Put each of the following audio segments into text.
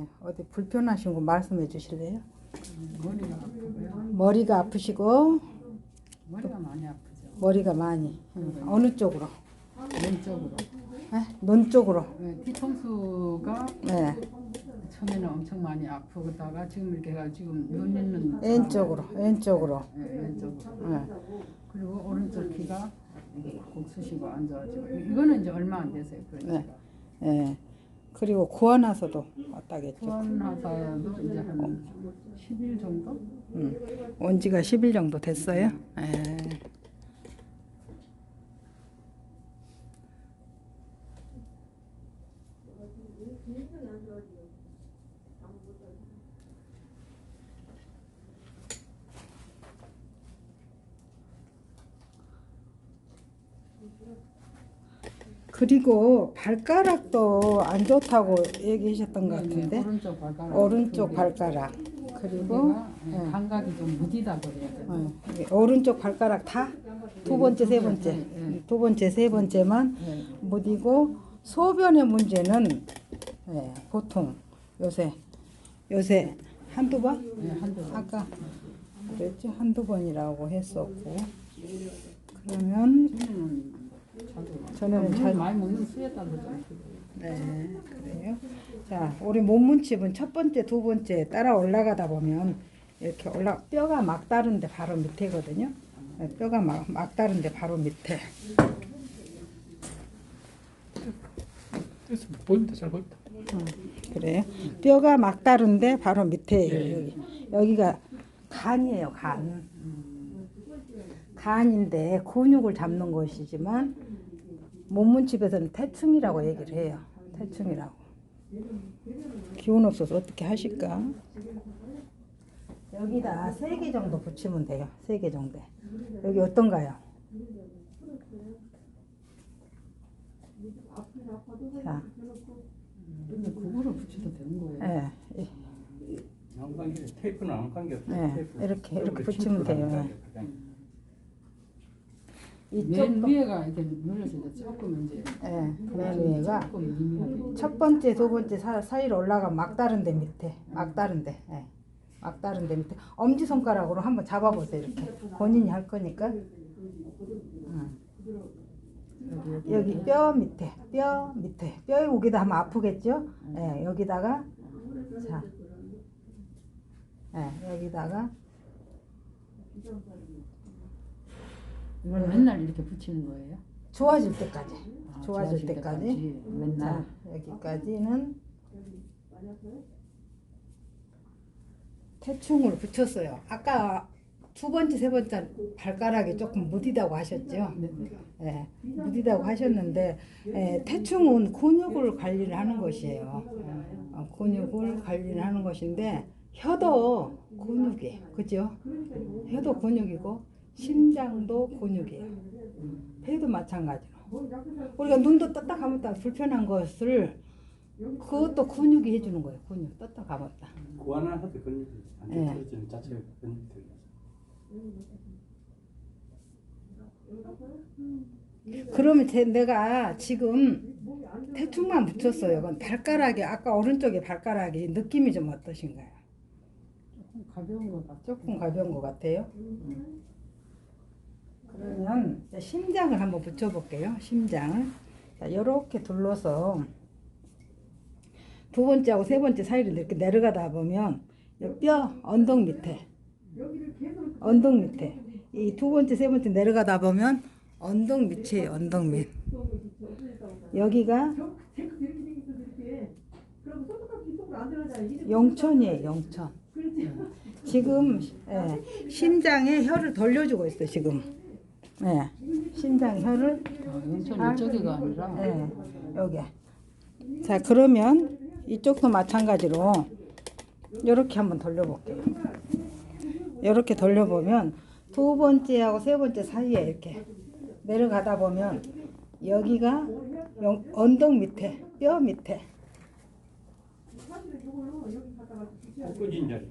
네, 어디 불편하신 거 말씀해 주실래요? 머리가 아프고요. 머리가 아프시고 머리가 많이 아프죠. 머리가 많이 음, 어느 쪽으로? 왼쪽으로. 네? 눈 쪽으로. 네, 뒤통수가 네, 처음에는 엄청 많이 아프다가 지금 이렇게 해가 지금 눈 있는 왼쪽으로, 왼쪽으로. 네, 왼쪽으로. 네. 그리고 오른쪽 귀가 꼭 쑤시고 앉아가지고 이거는 이제 얼마 안 됐어요. 그러니까. 네. 네. 그리고 구원하서도 왔다겠죠. 후원하사도 이제 한 10일 정도? 음, 온 지가 10일 정도 됐어요. 네. 그리고 발가락도 안 좋다고 얘기하셨던 것 네, 같은데 오른쪽 발가락. 오른쪽 발가락 그리고 그리고 네, 감각이 좀 무디다 그래야. 어, 이게 오른쪽 발가락 다 두 번째 세 번째 네. 두 번째 세 번째만 네. 무디고 소변의 문제는 예, 보통 요새 요새 한두 번 네, 한두 번. 아까 그랬죠 한두 번이라고 했었고 그러면 저는 자주 전에는 물 잘- 많이 먹는 수에 따라서 네 그래요. 자 우리 몸문칩은 첫 번째 두 번째 따라 올라가다 보면 이렇게 올라 뼈가 막 다른데 바로 밑에거든요. 네, 뼈가 막, 막 다른데 바로 밑에. 됐어 보인다 잘 보인다. 그래요? 뼈가 막 다른데 바로 밑에 여기. 여기가 간이에요 간. 간인데 근육을 잡는 것이지만 몸문집에서는 태충이라고 얘기를 해요. 태충이라고. 기운 없어서 어떻게 하실까? 여기다 세 개 정도 붙이면 돼요. 세 개 정도. 여기 어떤가요? 자. 근데 그거를 붙여도 되는 거예요. 예, 안 감겨 테이프는 안 감겨 네, 테이프. 이렇게, 이렇게 붙이면 돼요. 맨 이쪽도. 위에가 이렇게 눌러서 이제 조금 이제 예, 맨 위에가 조금 미미하게 첫 번째, 두 번째 사, 사이로 올라가 막다른 데 밑에, 막다른 데, 예, 막다른 데 밑에. 엄지 손가락으로 한번 잡아보세요 이렇게. 본인이 할 거니까. 음. 여기 여기 뼈 밑에, 뼈 밑에, 뼈에 여기다 하면 아프겠죠? 예, 여기다가 자, 예, 여기다가 이걸 맨날 이렇게 붙이는 거예요. 좋아질 때까지, 아, 좋아질 때까지. 맨날 자, 여기까지는 태충을 붙였어요. 아까 두 번째, 세 번째 발가락이 조금 무디다고 하셨죠? 네, 네. 예, 무디다고 하셨는데 예, 태충은 근육을 관리를 하는 것이에요. 어, 근육을 관리를 하는 것인데 혀도 근육이에요. 그죠? 혀도 근육이고 심장도 근육이에요. 폐도 마찬가지로. 우리가 눈도 떴다 감았다 불편한 것을 그것도 근육이 해주는 거예요. 근육 떴다 감았다. 구안하도 근육이 안 네. 떨어지는 자체가 근육이 들려서 그러면 제, 내가 지금 태충만 붙였어요. 발가락이 아까 오른쪽에 발가락이 느낌이 좀 어떠신가요? 조금 가벼운 것 같죠? 조금 가벼운 것 같아요. 그러면 심장을 한번 붙여볼게요. 심장을 자 이렇게 둘러서 두 번째하고 세 번째 사이를 이렇게 내려가다 보면 이뼈 언덕 밑에 언덕 밑에 이 두 번째 세 번째 내려가다 보면 언덕 밑이에요. 언덕 밑 여기가 영천이에요. 영천. 지금 예, 심장에 혀를 돌려주고 있어 지금. 예, 심장 혀를 아, 연천 이쪽이가 아니라. 예, 여기. 자 그러면 이쪽도 마찬가지로 이렇게 한번 돌려볼게요. 이렇게 돌려보면 두 번째하고 세 번째 사이에 이렇게 내려가다 보면 여기가 영- 언덕 밑에 뼈 밑에. 꺾어진 자리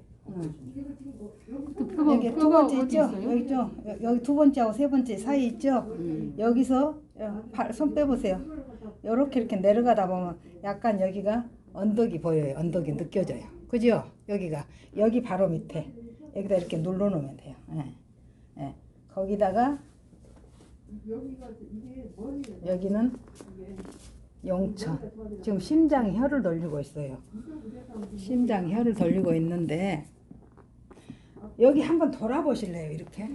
또 뼈가 여기 두 번째 있죠? 여기? 여- 여기 두 번째하고 세 번째 사이 있죠? 음. 여기서 어, 발, 손 빼보세요. 이렇게 이렇게 내려가다 보면 약간 여기가 언덕이 보여요. 언덕이 느껴져요. 그죠? 여기가 여기 바로 밑에 여기다 이렇게 눌러 놓으면 돼요. 예. 예. 거기다가 여기는 용천. 지금 심장이 혀를 돌리고 있어요. 심장이 혀를 돌리고 있는데 여기 한번 돌아보실래요? 이렇게.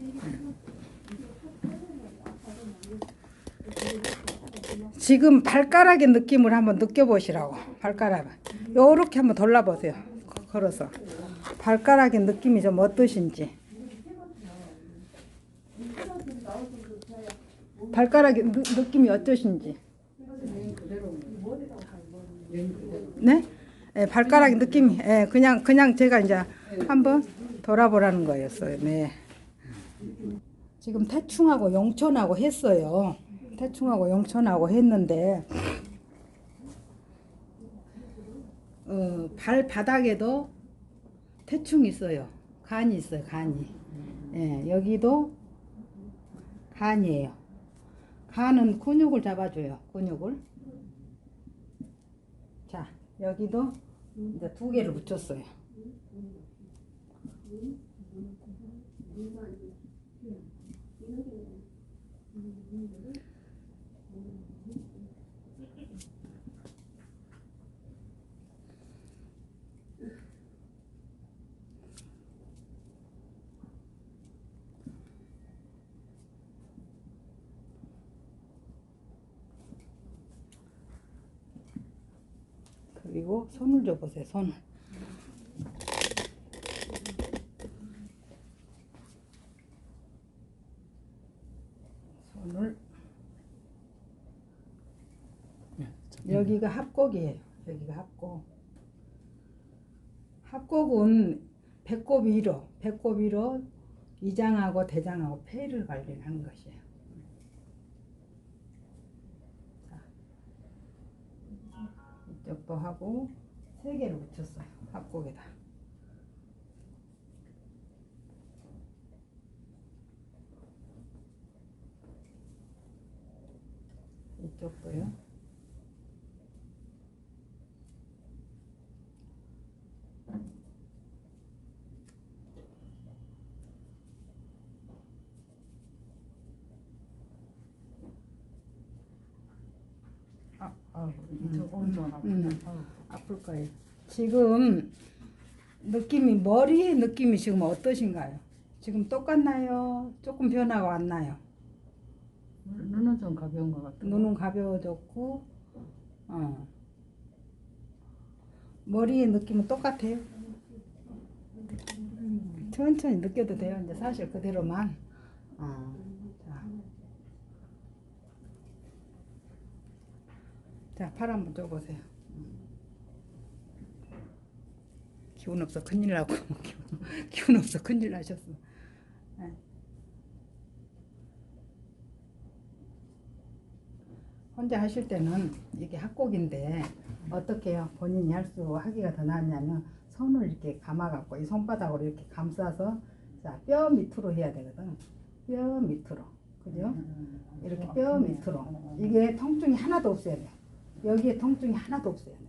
지금 발가락의 느낌을 한번 느껴보시라고. 발가락. 요렇게 한번 돌려보세요. 거- 걸어서. 발가락의 느낌이 좀 어떠신지. 발가락의 느, 느낌이 어떠신지. 네? 예, 발가락 느낌이 예, 그냥 그냥 제가 이제 한번 돌아보라는 거였어요. 네. 지금 태충하고 용천하고 했어요. 태충하고 용천하고 했는데 어, 발바닥에도 태충이 있어요. 간이 있어요. 간이. 예, 여기도 간이에요. 간은 근육을 잡아줘요. 근육을. 자, 여기도 이제 두 개를 붙였어요. 그리고 손을 줘보세요. 손을. 여기가 합곡이에요. 여기가 합곡. 합곡은 배꼽 위로, 배꼽 위로 이장하고 대장하고 폐를 관리하는 것이에요. 자, 이쪽도 하고 세 개를 붙였어요. 합곡에다. 이쪽도요. 아, 아. 음. 아우. 아플 거예요. 지금 느낌이 머리의 느낌이 지금 어떠신가요? 지금 똑같나요? 조금 변화가 왔나요? 눈은 좀 가벼운 것 같아. 눈은 가벼워졌고, 어. 머리의 느낌은 똑같아요. 천천히 느껴도 돼요. 이제 사실 그대로만. 어. 자. 자, 팔 한번 줘보세요. 기운 없어 큰일 나고 기운- 기운 없어 큰일 나셨어. 네. 혼자 하실 때는 이게 합곡인데 어떻게? 본인이 할 수 하기가 더 낫냐면 손을 이렇게 감아갖고 이 손바닥으로 이렇게 감싸서 자, 뼈 밑으로 해야 되거든. 뼈 밑으로. 그죠? 이렇게 뼈 밑으로. 이게 통증이 하나도 없어야 돼. 여기에 통증이 하나도 없어야 돼.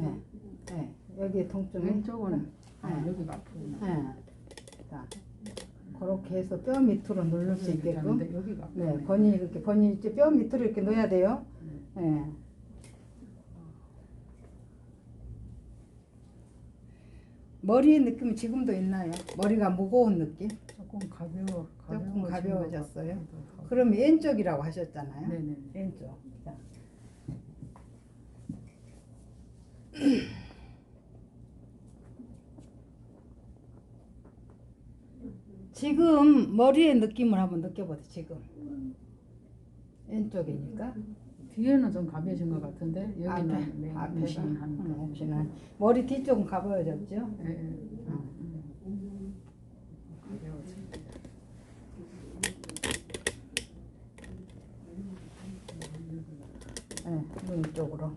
네. 네. 여기에 통증이 왼쪽은 아, 네. 여기가 아프구나. 네. 자, 그렇게 해서 뼈 밑으로 누를 수 있게끔. 여기가. 네, 본인이 이렇게 본인이 이제 뼈 밑으로 이렇게 넣어야 돼요. 네. 머리의 느낌이 지금도 있나요? 머리가 무거운 느낌? 조금 가벼워. 조금 가벼워졌어요? 그럼 왼쪽이라고 하셨잖아요. 네네. 왼쪽. 자. 지금 머리의 느낌을 한번 느껴보세요. 지금 왼쪽이니까 뒤에는 좀 가벼워진 것 같은데 여기는 앞에 네, 앞에가 응, 거. 뭉신한. 머리 뒤쪽은 가벼워졌죠. 예, 예. 응. 가벼워져. 네, 눈 쪽으로.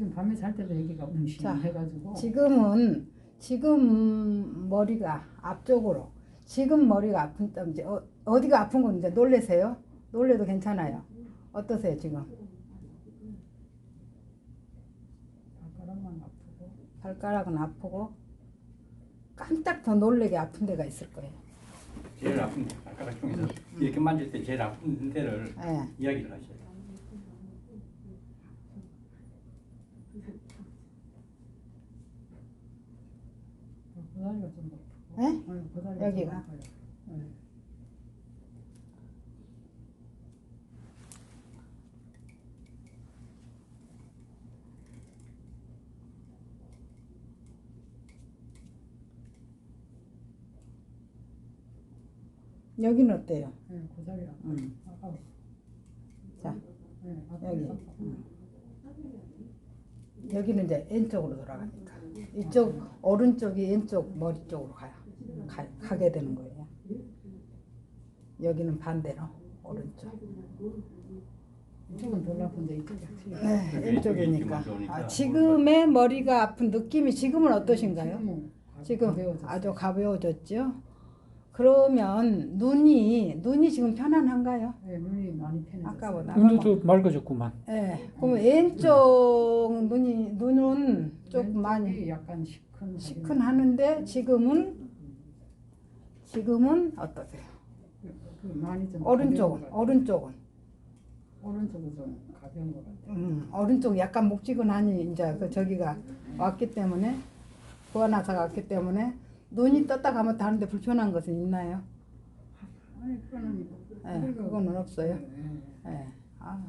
여기 밤에 잘 때도 여기가 자, 뭉신해가지고 지금은 지금 머리가 앞쪽으로 지금 머리가 아픈 점 이제 어, 어디가 아픈 건 이제 놀래세요? 놀래도 괜찮아요. 어떠세요 지금? 발가락만 아프고 발가락은 아프고 깜짝 더 놀래게 아픈 데가 있을 거예요. 제일 아픈 발가락 중에서 이렇게 만질 때 제일 아픈 데를 예. 이야기를 하셔요. 고다리가 좀 아프고 예? 아니, 고다리가 여기가? 좀 아파요. 네. 여기는 어때요? 네, 고다리 아파. 음. 아파. 자 네. 여기. 음. 여기는 이제 왼쪽으로 돌아가니까 이쪽 오른쪽이 왼쪽 머리 쪽으로 가요. 가, 가게 되는 거예요. 여기는 반대로 오른쪽. 이쪽은 덜 아픈데 이쪽이 네, 왼쪽이 왼쪽이니까. 아, 지금의 머리가 아픈 느낌이 지금은 어떠신가요? 지금. 아주 가벼워졌죠. 그러면 눈이 눈이 지금 편안한가요? 네, 눈이 많이 편해졌어요. 아까보다. 눈도 맑아졌구만. 예. 그럼 왼쪽 눈이 눈은 조금 많이 약간 시큰 시큰하는데 지금은 지금은 어떠세요? 그 많이 좀 오른쪽은 오른쪽은. 오른쪽은 좀 가벼운 것 같아요. 음, 오른쪽 약간 묵직은하니 이제 그 저기가 왔기 때문에 구안화사가 왔기 때문에 눈이 떴다 가면 다른데 불편한 것은 있나요? 아니 그거는 예, 그거는 없어요. 네. 예. 아,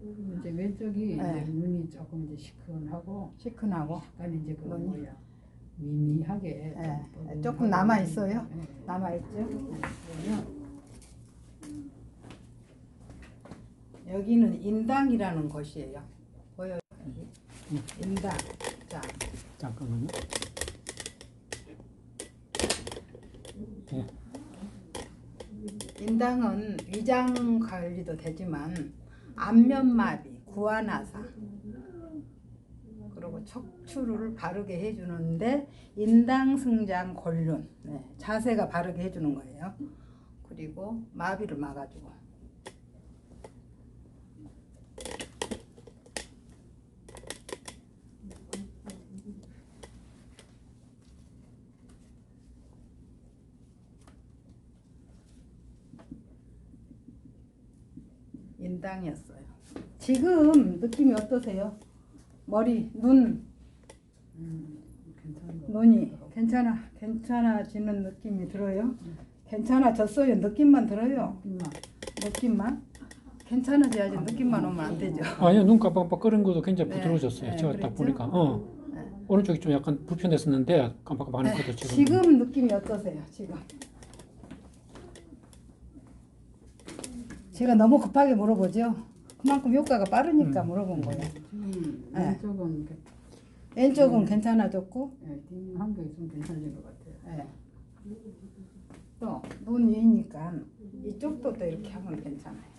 이제 왼쪽이 네. 이제 눈이 조금 이제 시큰하고 시큰하고 약간 이제 그 눈이? 뭐야 미미하게 예, 좀 조금 남아 있어요. 네. 남아 있죠. 여기는 인당이라는 곳이에요. 보여요? 인당. 자, 잠깐만요. 네. 인당은 위장 관리도 되지만 안면마비, 구안화사 그리고 척추를 바르게 해주는데 인당승장 골륜 네, 자세가 바르게 해주는 거예요. 그리고 마비를 막아주고 인당이었어요. 지금 느낌이 어떠세요? 머리, 눈, 음, 눈이. 괜찮아, 괜찮아지는 느낌이 들어요. 괜찮아졌어요. 느낌만 들어요. 이마 느낌만. 괜찮아져야지 느낌만 오면 안 되죠. 아니요, 눈 깜빡깜빡거리는 것도 굉장히 네. 부드러워졌어요. 네, 제가 딱 그랬죠? 보니까. 어. 네. 오른쪽이 좀 약간 불편했었는데 깜빡깜빡하니까 지금. 지금 느낌이 어떠세요? 지금. 제가 너무 급하게 물어보죠. 그만큼 효과가 빠르니까 음. 물어본 거예요. 지금 네. 왼쪽은 왼쪽은 괜찮아졌고, 네, 뒷한 개좀 괜찮아진 것 같아요. 예. 또, 눈 위니까 이쪽도 또 이렇게 하면 괜찮아요.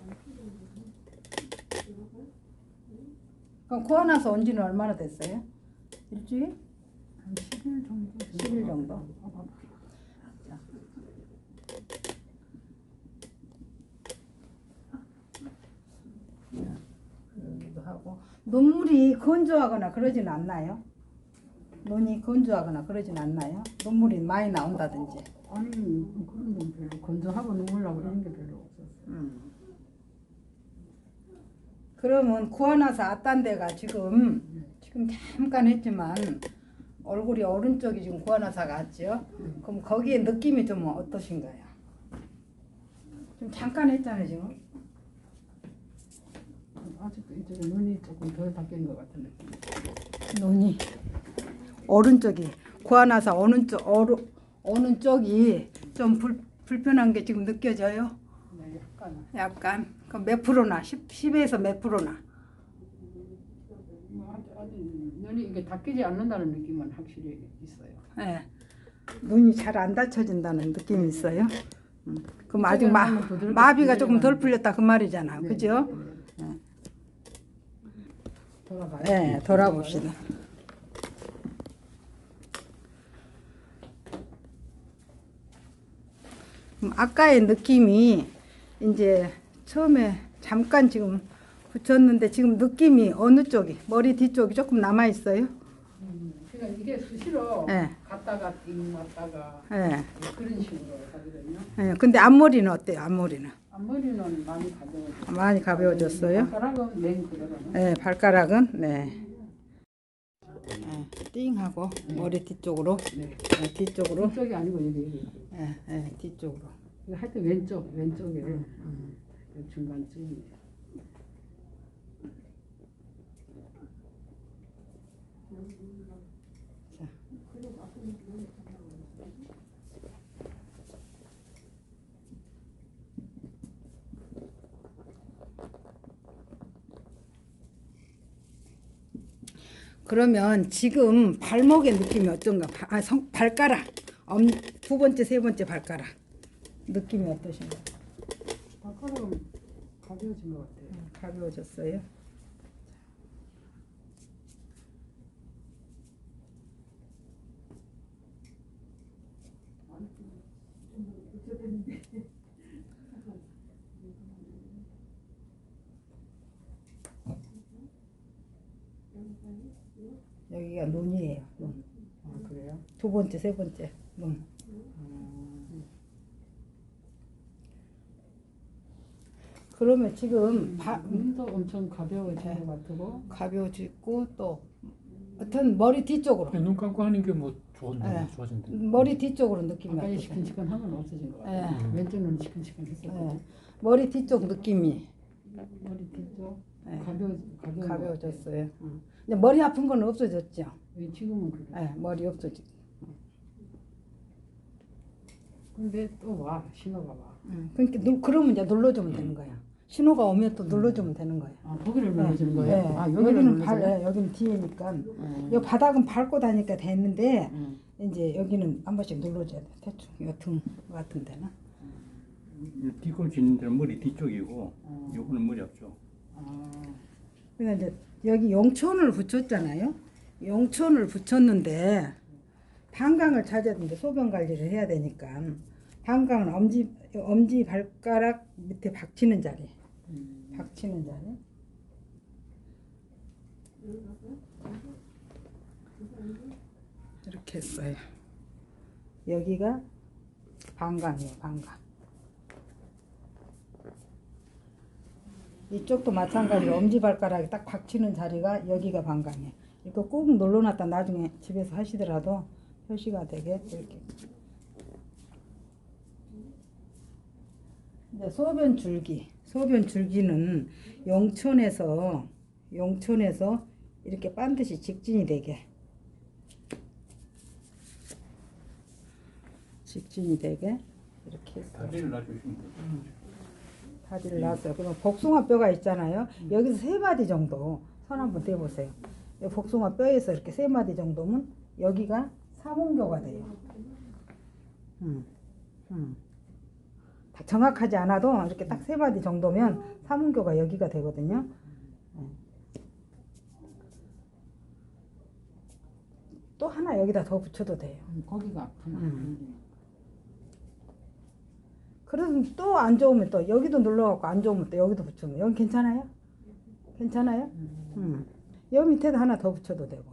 그럼 코아 나서 온 지는 얼마나 됐어요? 일주일? 한 10일 정도. 10일 정도? 아, 여기도 하고. 눈물이 건조하거나 그러진 않나요? 눈이 건조하거나 그러진 않나요? 눈물이 많이 나온다든지. 아니 그런 건 별로 건조하고 눈물 나고 이런 게 별로 없었어요. 음. 그러면 구하나서 앞단 데가 지금 지금 잠깐 했지만 얼굴이 오른쪽이 지금 구하나사가 왔죠. 그럼 거기에 느낌이 좀 어떠신가요? 좀 잠깐 했잖아요 지금. 아직도 이쪽에 눈이 조금 덜 바뀐 것 같은 느낌. 눈이 오른쪽이 구하나사 오는 쪽 오르, 오는 쪽이 좀 불, 불편한 게 지금 느껴져요. 네, 약간 약간 그몇 프로나 10, 10에서 몇 프로나 뭐 아직, 아직 눈이 이게 닦이지 않는다는 느낌은 확실히 있어요. 예. 눈이 잘 안 닫혀진다는 느낌이 있어요. 음. 그럼 아직 마, 부드럽게 마비가 조금 덜 풀렸다 그 말이잖아. 네, 그죠? 네. 돌아가요. 네, 돌아봅시다. 음, 아까의 느낌이 이제 처음에 잠깐 지금 붙였는데 지금 느낌이 어느 쪽이 머리 뒤쪽이 조금 남아 있어요. 그러니까 이게 수시로 예. 갔다가 띵 왔다가 예. 그런 식으로 하거든요. 예. 근데 앞머리는 어때요? 앞머리는 앞머리는 많이 가벼워졌어요. 많이 가벼워졌어요. 발가락은 맨 그대로는. 네, 발가락은 네. 네, 띵하고 머리 뒤쪽으로 네. 네, 뒤쪽으로 이쪽이 아니고 여기 여기. 네, 네, 뒤쪽으로 할때 왼쪽 왼쪽에 음. 요 중간쯤. 그러면 지금 발목의 느낌이 어떤가? 바- 아, 성, 발가락 엄, 두 번째 세 번째 발가락 느낌이 어떠신가요? 발가락은 가벼워진 것 같아요. 가벼워졌어요. 여기가 눈이에요. 눈. 아 그래요? 두 번째, 세 번째 눈. 그러면 지금 바, 눈도 엄청 가벼워진 것 같고. 가벼워지고 또 어떤 머리 뒤쪽으로 그냥 눈 감고 하는 게 뭐 좋은데 네. 좋아진대. 머리 뒤쪽으로 느낌이 아까? 시큰시큰한 건 없어진 것 같아요. 네. 왼쪽 눈 시큰시큰 했었고 네. 머리 뒤쪽 느낌이 머리 뒤쪽 네. 가벼워 가벼워 가벼워졌어요. 응. 근데 머리 아픈 건 없어졌죠. 지금은 그래. 네, 머리 없어지. 근데 또 와 신호가 와. 응. 그러니까 눌, 그러면 이제 눌러주면 되는 거야. 신호가 오면 또 눌러주면 되는 거야. 아 거기를 눌러주는 거예요? 네. 아 여기를 여기는 발, 눌러줘요? 네, 여기는 뒤에니까. 음. 이 바닥은 밟고 다니까 됐는데 음. 이제 여기는 한 번씩 눌러줘야 돼. 대충 이등 같은 데는. 뒤꿈치 는 머리 뒤쪽이고 어. 요거는 머리 앞쪽. 아, 그러니까 이제 여기 용천을 붙였잖아요. 용천을 붙였는데 방광을 찾아야 되는데 소변 관리를 해야 되니까 방광은 엄지 엄지 발가락 밑에 박치는 자리, 음. 박치는 자리. 이렇게 했어요. 여기가 방광이에요, 방광. 이쪽도 마찬가지로 엄지발가락이 딱 박치는 자리가 여기가 방광이에요. 이거 꾹 눌러놨다 나중에 집에서 하시더라도 표시가 되게 이렇게. 이제 소변 줄기. 소변 줄기는 용천에서 용천에서 이렇게 반드시 직진이 되게 직진이 되게 이렇게. 다리를 놔주시면 돼요. 다 리를 놨어요. 그럼 복숭아 뼈가 있잖아요. 여기서 세 마디 정도 손 한번 대보세요. 이 복숭아 뼈에서 이렇게 세 마디 정도면 여기가 삼원교가 돼요. 음, 음. 다 정확하지 않아도 이렇게 딱 세 마디 정도면 삼원교가 여기가 되거든요. 네. 또 하나 여기다 더 붙여도 돼요. 음, 거기가 아프나. 음. 그래서 또 안 좋으면 또 여기도 눌러갖고 안 좋으면 또 여기도 붙이면 여기 괜찮아요? 괜찮아요? 음. 음. 여기 밑에도 하나 더 붙여도 되고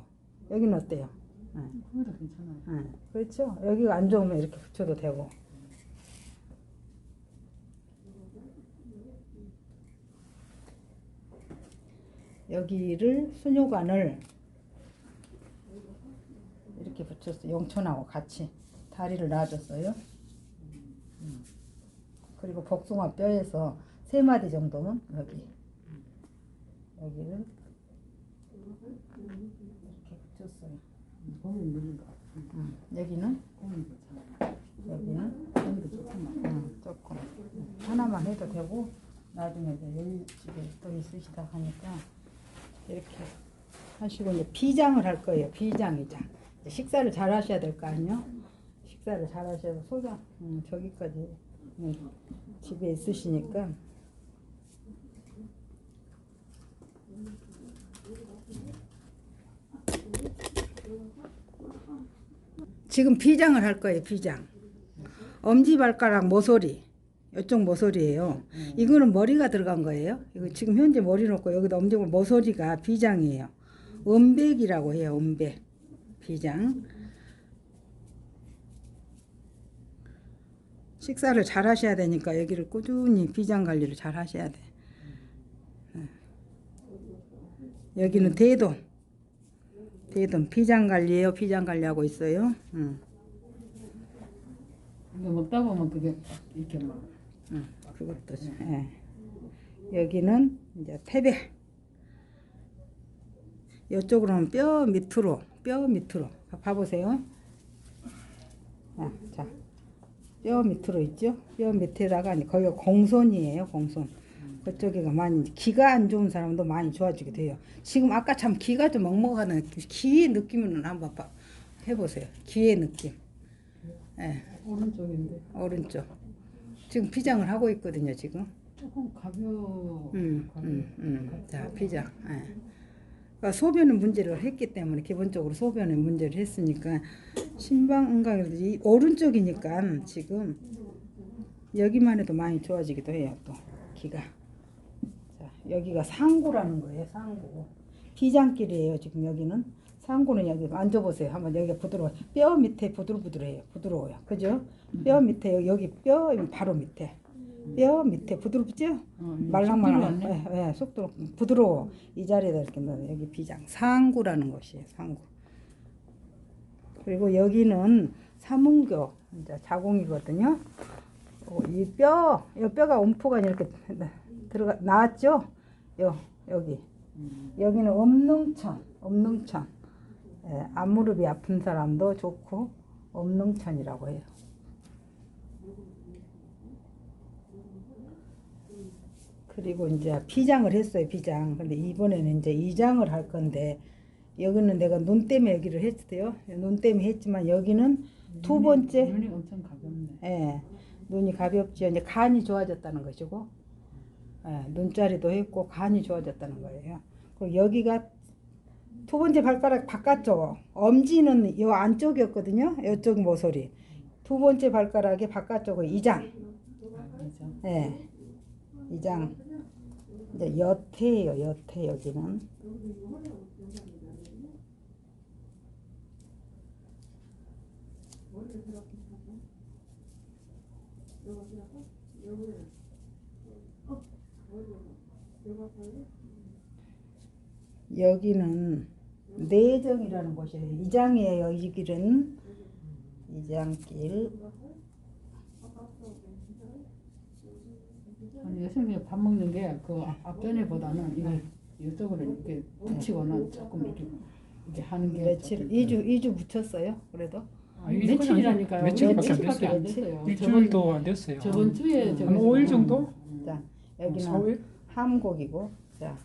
여기는 어때요? 음. 거기도 괜찮아요. 음. 그렇죠? 여기가 안 좋으면 이렇게 붙여도 되고 여기를 수뇨관을 이렇게 붙였어요. 용천하고 같이 다리를 놔줬어요. 음. 그리고 복숭아 뼈에서 세 마디 정도는 여기 여기를 이렇게 붙였어요. 음. 여기는. 여기는 조금 하나만 해도 되고 나중에 이제 여기 집에 또 있으시다 하니까 이렇게 하시고 이제 비장을 할 거예요. 비장이자 이제 식사를 잘 하셔야 될 거 아니요? 식사를 잘 하셔야 소장 음, 저기까지 음, 집에 있으시니까 지금 비장을 할 거예요. 비장 엄지발가락 모서리 이쪽 모서리예요. 이거는 머리가 들어간 거예요. 이거 지금 현재 머리 놓고 여기다 엄지고 모서리가 비장이에요. 음백이라고 해요. 음백 비장. 식사를 잘 하셔야 되니까 여기를 꾸준히 비장 관리를 잘 하셔야 돼. 네. 여기는 대돈. 대돈 비장 관리예요. 비장 관리하고 있어요. 음. 이거 먹다 보면 그게 이렇게 막 응, 그것도 예. 여기는 이제 태배. 이쪽으로는 뼈 밑으로 뼈 밑으로 봐보세요. 아, 자, 뼈 밑으로 있죠? 뼈 밑에다가 거기가 공손이에요, 공손. 그쪽에가 많이 기가 안 좋은 사람도 많이 좋아지게 돼요. 지금 아까 참 기가 좀 먹먹하는 기의 느낌은 한번 봐, 해보세요. 기의 느낌. 예, 오른쪽인데 오른쪽. 지금 피장을 하고 있거든요, 지금. 조금 가벼워. 음, 가벼워. 음, 음. 자, 피장. 예. 그러니까 소변의 문제를 했기 때문에 기본적으로 소변의 문제를 했으니까 신방은강에도 이 오른쪽이니까 지금 여기만 해도 많이 좋아지기도 해요, 또 기가. 자, 여기가 상구라는 거예요, 상구. 비장길이에요, 지금 여기는. 상구는 여기 앉아보세요. 한번 여기가 부드러워. 뼈 밑에 부들부들해요. 부드러워요. 그죠? 뼈 밑에 여기 뼈 바로 밑에. 뼈 밑에 부드럽죠? 어, 말랑말랑. 네. 예, 예, 속도 부드러워. 이 자리에다 이렇게 넣어. 여기 비장 상구라는 것이에요. 상구. 그리고 여기는 사문교 이제 자궁이거든요. 어, 이 뼈, 이 뼈가 움프가 이렇게 들어가 나왔죠? 요 여기 여기는 엄능천, 엄능천. 예, 앞무릎이 아픈 사람도 좋고 엄능천이라고 해요. 그리고 이제 비장을 했어요, 비장. 근데 이번에는 이제 이장을 할 건데 여기는 내가 눈 때문에 여기를 했어요. 눈 때문에 했지만 여기는 두 눈이- 번째 눈이 엄청 가볍네. 예, 눈이 가볍죠. 이제 간이 좋아졌다는 것이고, 예, 눈자리도 했고 간이 좋아졌다는 거예요. 그리고 여기가 두 번째 발가락 바깥쪽, 엄지는 요 안쪽이었거든요. 이쪽 모서리. 두 번째 발가락의 바깥쪽은 이장, 아? 예, 이장. 이제 여태예요, 여태 여기는. 여기는 내정이라는 곳이에요. 이장이에요. 이 길은 이장길. 아니 여성이 밥 먹는 게 그 앞변에보다는 이거 네. 이쪽으로 이렇게 붙이거나 조금 이렇게 이렇게 하는 게 며칠 조금- 2주 2주 붙였어요. 그래도 아, 며칠이라니까요. 며칠밖에 안 며칠밖에 안 됐어요. 됐어요. 일주일도 안 됐어요. 저번 주에 한 저기 5일 정도? 자 어, 여기는 4일? 함곡이고 자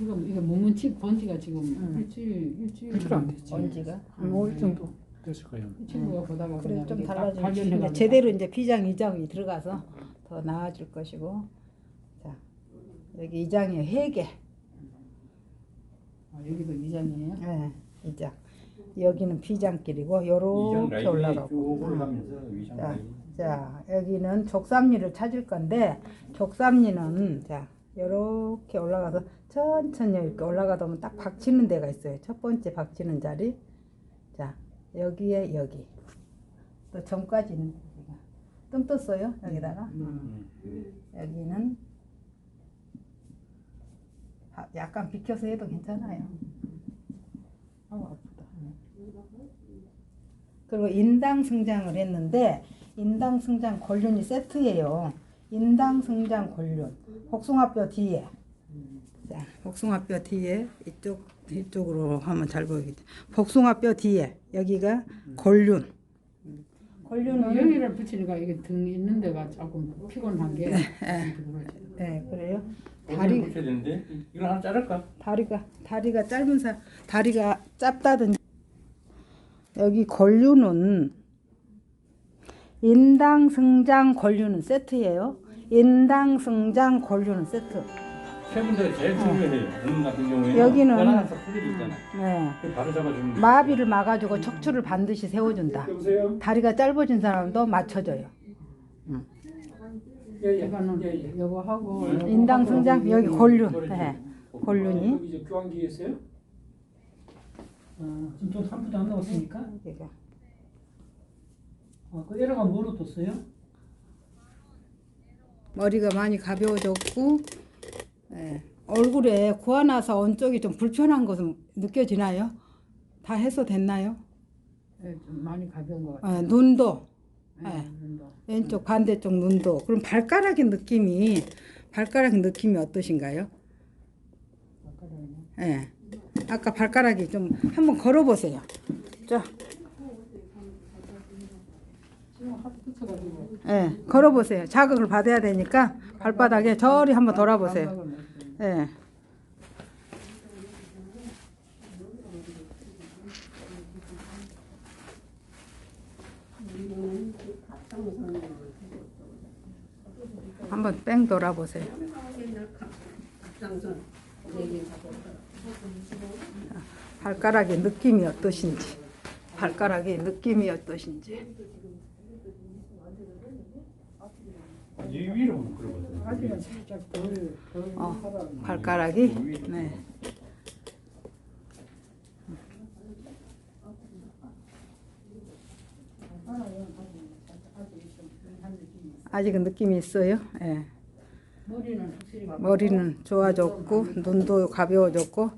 이거 이거 문문치 번지가 지금 음. 일주일 일주일 일주일 안 됐지. 언지가 한 5일 정도 됐을 거예요. 이 친구가 보다가 그래 그냥 좀 이게 딱 달라지고 발견해가지고 제대로 이제 비장 이장이 들어가서 더 나아질 것이고 자 여기 이장이 회계 아, 여기도 이장이에요. 예 이장. 여기는 비장길이고 요렇게 올라가고. 자. 자 여기는 족삼리를 찾을 건데 족삼리는 자 요렇게 올라가서 천천히 이렇게 올라가다 보면 딱 박치는 데가 있어요. 첫 번째 박치는 자리. 자 여기에 여기. 또 점까지는 뜸 떴어요 여기다가 음. 여기는 바- 약간 비켜서 해도 괜찮아요 아우 아프다. 그리고 인당 승장을 했는데 인당 승장 권륜이 세트예요. 인당 승장 권륜 복숭아뼈 뒤에 자 복숭아뼈 뒤에 이쪽 이쪽으로 하면 잘 보이겠죠. 복숭아뼈 뒤에 여기가 권륜 권륜은 여기를 붙이니까 이게 등 있는 데가 조금 피곤한 게 네. 그러지. 네 그래요. 다리 다리 붙여야 되는데 이걸 하나 자를까? 다리가 다리가 짧은 사 다리가 짧다든지 여기 권류는 인당 승장 권류는 세트예요. 인당 승장 권류는 세트. 세 군데 제일 중요해요. 음 같은 경우에 여기는- 하나씩 풀려 있잖아. 네. 그 바로 잡아주면 돼. 마비를 막아주고 척추를 반드시 세워준다. 여보세요? 다리가 짧아진 사람도 맞춰줘요. 음. 예, 예. 이거는 예, 예. 요거 하고 음. 요거 인당 하고 성장 여기 골륜. 네. 골륜이 여기 이제 교환기였어요? 아, 지금 돈 3푼도 안 나왔으니까? 여기가 아, 그 에러가 뭐로 떴어요? 머리가 많이 가벼워졌고 예, 얼굴에 고아나서 온 쪽이 좀 불편한 것은 느껴지나요? 다 해소됐나요? 예, 좀 많이 가벼운 것 같아요. 예, 눈도 예, 예. 눈도. 왼쪽 반대쪽 눈도 그럼 발가락의 느낌이 발가락 느낌이 어떠신가요? 발가락이요. 예. 아까 발가락이 좀 한번 걸어보세요. 자, 지금 하도 붙여가지고 예, 걸어보세요. 자극을 받아야 되니까 발바닥에 저리 한번 돌아보세요. 예. 한번 뺑 돌아보세요. 발가락의 느낌이 어떠신지. 발가락의 느낌이 어떠신지. 이 위로 한번 걸어보세요. 아직은 살짝 덜, 덜 어, 살아. 발가락이 네. 아직은 느낌이 있어요. 예. 머리는 확실히 막 머리는 좋아졌고 눈도 가벼워졌고